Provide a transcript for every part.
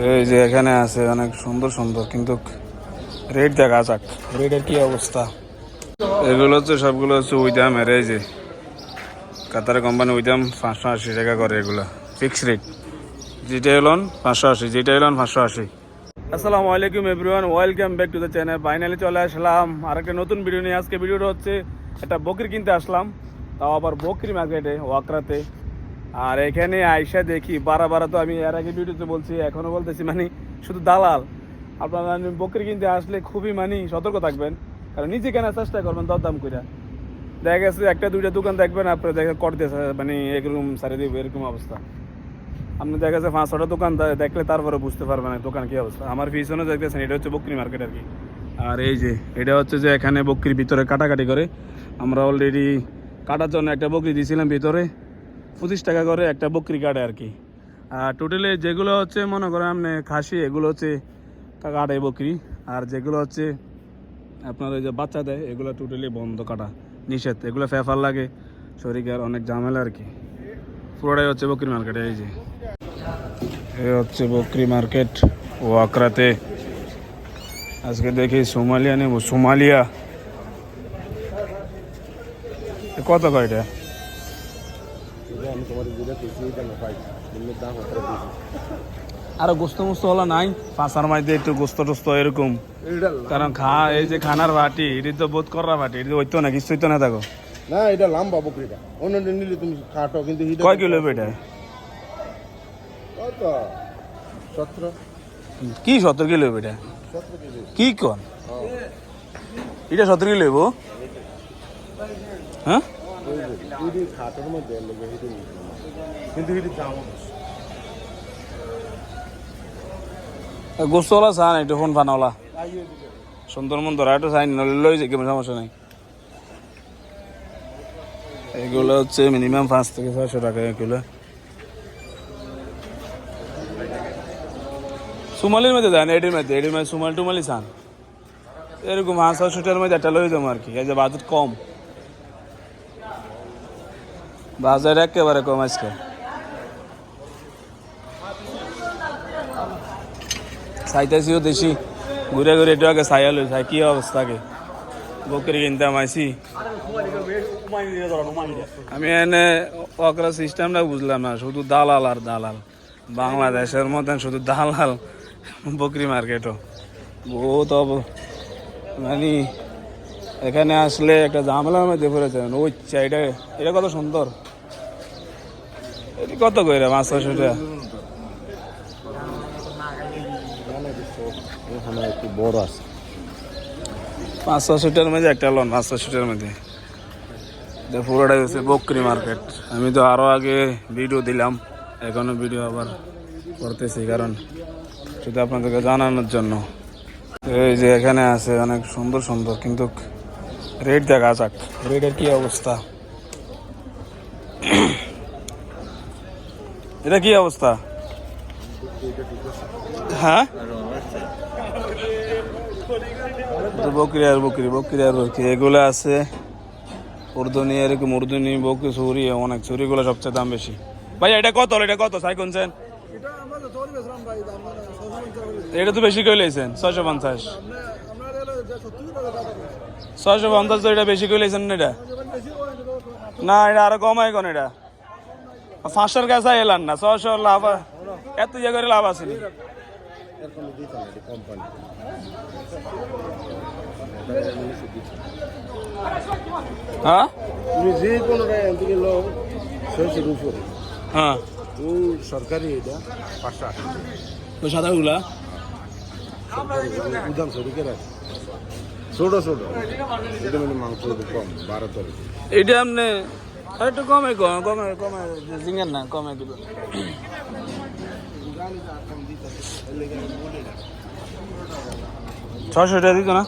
এই যে এখানে আছে অনেক সুন্দর সুন্দর, কিন্তু রেট দেখা যাক। রেটের কি অবস্থা? এগুলো হচ্ছে সবগুলো হচ্ছে উইদামের এই যে কাতার কোম্পানি উইদাম পাঁচশো আশি টাকা করে এগুলো ফিক্স রেট যেটা এলন পাঁচশো আশি যেটা এলন পাঁচশো আশি। আসসালামু আলাইকুম everyone welcome back to the channel finally চলে আসলাম আর একটা নতুন ভিডিও নিয়ে। আজকে ভিডিওটা হচ্ছে একটা বকরি কিনতে আসলাম, তাও আবার বকরি মার্কেটে ওয়াকরাতে। আর এখানে আয়সা দেখি, বারা বারা তো আমি এর আগে ভিডিওতে বলছি, এখনও বলতেছি মানে শুধু দালাল। আপনারা বকরি কিনতে আসলে খুবই মানে সতর্ক থাকবেন, কারণ নিজে কেনার চেষ্টা করবেন, দরদাম করে দেখা গেছে, একটা, দুইটা দোকান দেখবেন, আপনার দেখা করতে মানে এরকম সারি দিব, এরকম অবস্থা। আপনি দেখা গেছে, পাঁচ, ছটা দোকান দেখলে তারপরে বুঝতে পারবেন দোকান কি অবস্থা। আমার পিছনে দেখতেছেন, এটা হচ্ছে বকরি মার্কেট আর কি। আর এই যে, এটা হচ্ছে যে এখানে বকরির ভিতরে কাটাকাটি করে। আমরা অলরেডি কাটার জন্য একটা বকরি দিয়েছিলাম ভিতরে। পঁচিশ টাকা করে একটা বকরি কাটে আর কি। আর টোটালি যেগুলো হচ্ছে, মনে করেন আপনি খাসি, এগুলো হচ্ছে কাটে বকরি। আর যেগুলো হচ্ছে আপনার ওই যে বাচ্চা দেয়, এগুলো টোটালি বন্ধ কাটা নিষেধ। এগুলো ফেফার লাগে, শরীরের অনেক ঝামেলা আর কি। পুরোটাই হচ্ছে বকরি মার্কেট, এই যে। এই হচ্ছে বকরি মার্কেট ও আকরাতে আজকে দেখি সোমালিয়া নেব, সোমালিয়া। এ কত কয়টা? আর গোস্ত মোস্ত হলো নাই? পাঁচার মধ্যে একটু গোস্ত টোস্ত এরকম। কারণ খা এই যে খানার বাটি এটি তো বোধ করা বাটি এটি হইতো না কিছু হইতো না দেখো। না এটা লম্বা বকরিটা অন্যটা নিলে তুমি খাটো কিন্তু কয় কিলো এটা কত? সতেরো। কি সত্তর কিলো এটা কি কন? এটা সত্তর কিলো হ্যাঁ? এটি খাটোর মধ্যে লেগে হেঁটে কিন্তু এটির দাম বেশি। গোস্তওয়ালা চান একটু ফোন ফানওয়ালা সুন্দর মন্দর একটু চাইন নলে লই যে কোনো সমস্যা নাই। এগুলো হচ্ছে মিনিমাম পাঁচ থেকে ছয়শো টাকা এগুলো। সুমালির মধ্যে দেন এডির মধ্যে এডির মধ্যে সুমাল টুমালি চান। এরকম পাঁচ ছয়শোটার মধ্যে একটা লই দেবো আর কি, এই যে বাজেট কম। বাজার একেবারে কম আজকে। চাইতেছিও দেশি। ঘুরে ঘুরে একটু আগে ছায়া লই চাই কি অবস্থা আগে বকরি কিনতে আইসি আমি এনে অকরা সিস্টেমটা বুঝলাম না, শুধু দালাল আর দালাল। বাংলাদেশের মতন শুধু দালাল, বকরি মার্কেটও। বহুত অব মানে এখানে আসলে একটা ঝামেলার মধ্যে পড়েছেন। ওই এটা এটা কত সুন্দর। এটি কত করে টাকা এখানে একটু আছে মধ্যে একটা লোন মধ্যে। পুরোটাই হচ্ছে বকরি মার্কেট। আমি তো আরও আগে ভিডিও দিলাম, এখনও ভিডিও আবার করতেছি, কারণ শুধু আপনাদেরকে জানানোর জন্য। এই যে এখানে আছে অনেক সুন্দর সুন্দর, কিন্তু রেট দেখা যাক। রেটের কি অবস্থা? এটা কি অবস্থা? হ্যাঁ? বকরি আর বকরি বকরি আর বকরি। এগুলো আছে উর্দুনি এরকম উর্দুনি বকরি চুরি অনেক চুরিগুলো সবচেয়ে দাম বেশি। ভাই এটা কত? এটা কত? সাই কোনছেন এটা তো বেশি করে লেছেন ছয়শো পঞ্চাশ। ছয়শো পঞ্চাশ তো এটা বেশি করে লেছেন না এটা? না এটা আরও কমাই কোন এটা? পাঁচশোর কাছে এলাম না ছয়শো লাভ এত ইয়ে করে লাভ আছে নি? এরকম দিতে না এটি কোম্পানি হ্যাঁ? তুমি যে কোনোটা এখান থেকে লো ছয়শোর উপরে হ্যাঁ। তো সরকারি এটা পাঁচশো আশি তো সাদাগুলা উদাম শরীরের আছে ছোটো ছোটো। এটা মানে মাংস কম বারো তারিখ এইটা আপনি একটু কমে কমে কমে জিঙ্গার না কমে দিব ছশো টাকা দিত না?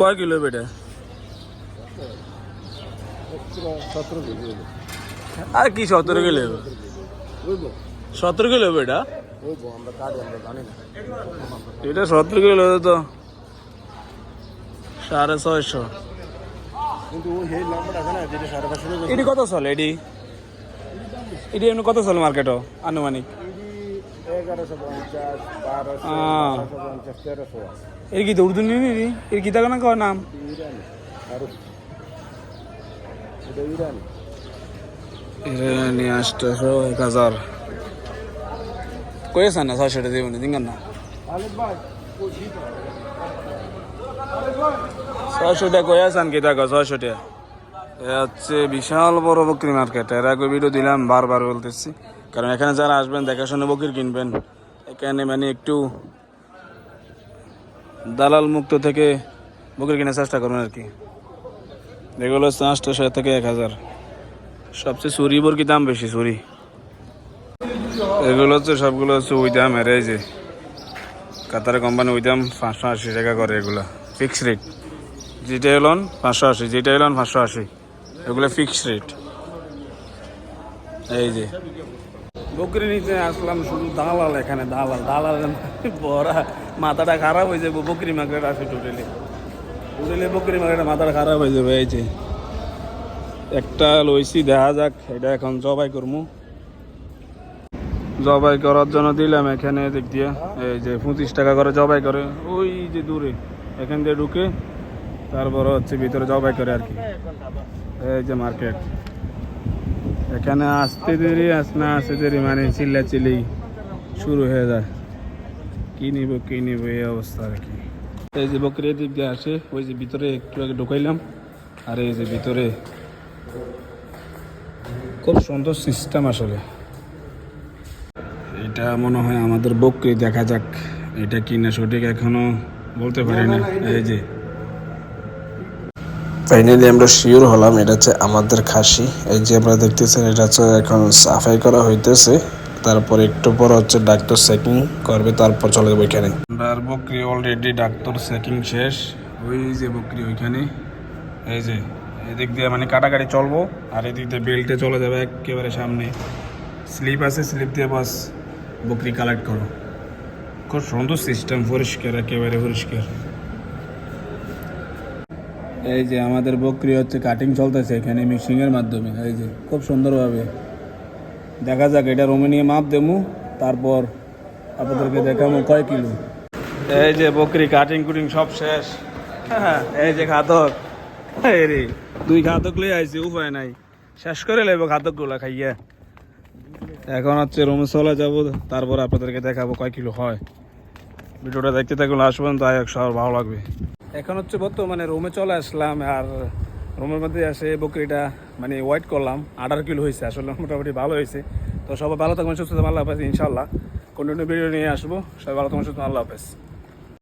কয় কিলো বেটা আর কি সতেরো কিলো সতেরো কিলো জানি না। এটা সতেরো কিলো তো। সাড়ে ছয়শো। না এটি কত চলে এটি? এটি এমনি কত চলে মার্কেটও আনুমানিক? এর কি দৌড় দিন এর কি থাকা না নাম? ইরানি। ইরানি ইরানি এক হাজার। কয়েছেন না ছয়শো টাকা দেবেন দিঙ্গান না? আলেক ভাই ছয়শো টাকা কয়ে আছেন কি দেখো ছয়শো টাকা এ হচ্ছে বিশাল বড় বকরি মার্কেট। এর আগে ভিডিও দিলাম, বারবার বলতেছি। কারণ এখানে যারা আসবেন, দেখাশোনা বকরি কিনবেন। এখানে মানে একটু দালাল মুক্ত থেকে বকরি কেনার চেষ্টা করবেন আর কি। এগুলো হচ্ছে আটশোশো থেকে এক হাজার। সবচেয়ে চুরি বরকি দাম বেশি, চুরি? এগুলো হচ্ছে সবগুলো হচ্ছে ওই দাম এর যে কাতার কোম্পানি ওই দাম পাঁচশো আশি টাকা করে এগুলো ফিক্স রেট যেটা এলন পাঁচশো আশি যেটা এলন পাঁচশো আশি। এগুলো ফিক্স রেট এই যে। বকরি নিতে আসলাম, শুধু দালাল এখানে, দালাল দালাল বড়া, মাথাটা খারাপ হয়ে যাবে, বকরি মার্কেট আছে টোটালি। টোটালি বকরি মার্কেটে মাথাটা খারাপ হয়ে যাবে, এই যে। একটা লইছি, দেখা যাক, এটা এখন জবাই করব জবাই করার জন্য দিলাম এখানে দিক দিয়ে। এই যে পঁচিশ টাকা করে জবাই করে, ওই যে দূরে, এখান দিয়ে ঢুকে, তারপর হচ্ছে ভিতরে জবাই করে আর কি। এই যে মার্কেট। এখানে আসতে দেরি, আস না আসতে দেরি মানে চিল্লা চিল্লি শুরু হয়ে যায়। কি নিব কি নিব, এই অবস্থা আর কি। এই যে বকরি দিক দিয়ে আসে, ওই যে ভিতরে একটু আগে ঢুকাইলাম, আর এই যে ভিতরে খুব সুন্দর সিস্টেম আসলে। এটা মনে হয় আমাদের বকরি দেখা যাক এটা কি না সঠিক এখনও বলতে পারি না। এই যে। ফাইনালি আমরা শিওর হলাম এটা হচ্ছে আমাদের খাসি। এই যে আমরা দেখতেছেন এটা হচ্ছে এখন সাফাই করা হইতেছে। তারপর একটু পর হচ্ছে ডাক্তার চেকিং করবে তারপর চলে যাব এখানে। আর বকরি অলরেডি ডাক্তার চেকিং শেষ। ওই যে বকরি ওইখানে। এই যে। এদিক দিয়ে মানে কাটাকাটি চলবো, আর এদিক দিয়ে বেল্টে চলে যাবে একেবারে সামনে। স্লিপ আছে, স্লিপ দিয়ে বাস বকরি কালেক্ট করো। খুব সুন্দর সিস্টেম পরিষ্কার, একেবারে পরিষ্কার। এই যে আমাদের বকরি হচ্ছে কাটিং চলতেছে এখানে মিক্সিং এর মাধ্যমে, এই যে খুব সুন্দরভাবে। দেখা যাক, এটা রোমে নিয়ে মাপ দেবো, তারপর আপনাদেরকে দেখাবো কয় কিলো। এই যে বকরি কাটিং কুটিং সব শেষ। হ্যাঁ এই যে এই রে, দুই খাদক লই আইছি, উপায় নাই। শেষ করে লাইব খাদকগুলা খাইয়া। এখন হচ্ছে রুমে চলে যাব, তারপর আপনাদেরকে দেখাবো কয় কিলো হয়। ভিডিওটা দেখতে থাকুন আসবেন পর্যন্ত আয় সবার ভালো লাগবে। এখন হচ্ছে বর্তমানে রুমে চলে আসলাম, আর রুমের মধ্যে এসে বকরিটা মানে ওয়েট করলাম, আঠারো কিলো হয়েছে আসলে মোটামুটি ভালো হয়েছে তো সবাই ভালো থাকবেন, সুস্থ আল্লাহ হাফেজ ইনশাল্লাহ কন্টিনিউ ভিডিও নিয়ে আসব, সবাই ভালো থাকবেন, সুস্থ আল্লাহ হাফেজ।